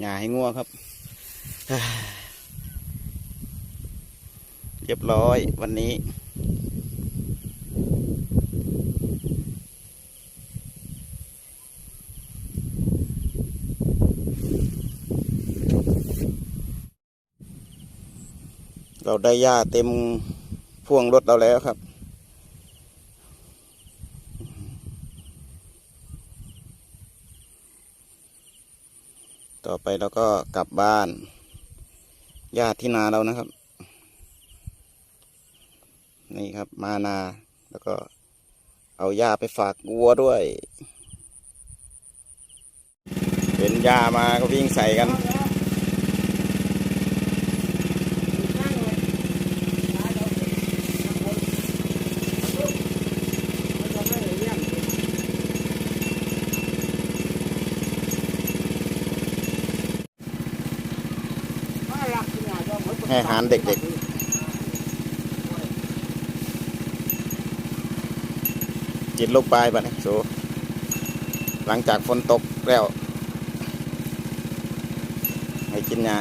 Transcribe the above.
หญ้าให้งัวครับเรียบร้อยวันนี้ เราได้หญ้าเต็มพ่วงรถเราแล้วครับ ต่อไปเราก็กลับบ้านญาติที่นาเรานะครับ นี่ครับมานาแล้วก็เอาหญ้าไปฝากวัวด้วย เป็นหญ้ามาก็วิ่งใส่กัน ให้อาหารเด็กๆจิตลูกปลายปะเนี่ยสูหลังจากฝนตกแล้ว ให้กินยา